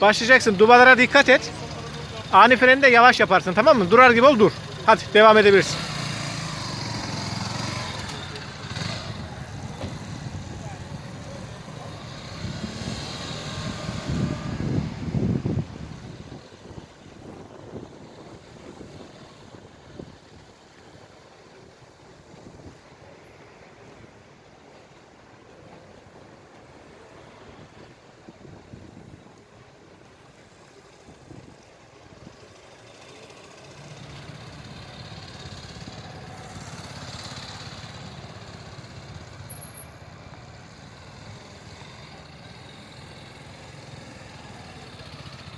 Başlayacaksın. Dubalara dikkat et. Ani freni de yavaş yaparsın tamam mı? Durar gibi ol dur. Hadi devam edebilirsin.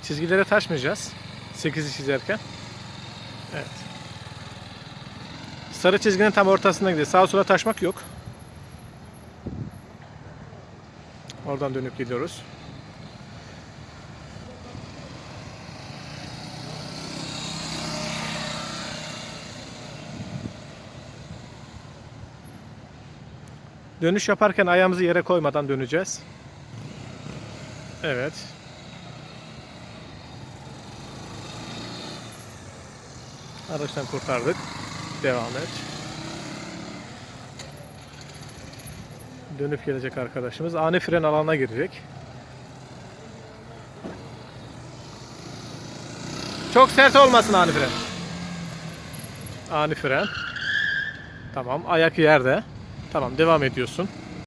Çizgilere taşmayacağız. 8'i çizerken. Evet. Sarı çizginin tam ortasına gidiyor. Sağa sola taşmak yok. Oradan dönüp gidiyoruz. Dönüş yaparken ayağımızı yere koymadan döneceğiz. Evet. Araçtan kurtardık. Devam et. Dönüp gelecek arkadaşımız. Ani fren alanına girecek. Çok sert olmasın ani fren. Ani fren. Tamam. Ayak yerde. Tamam. Devam ediyorsun.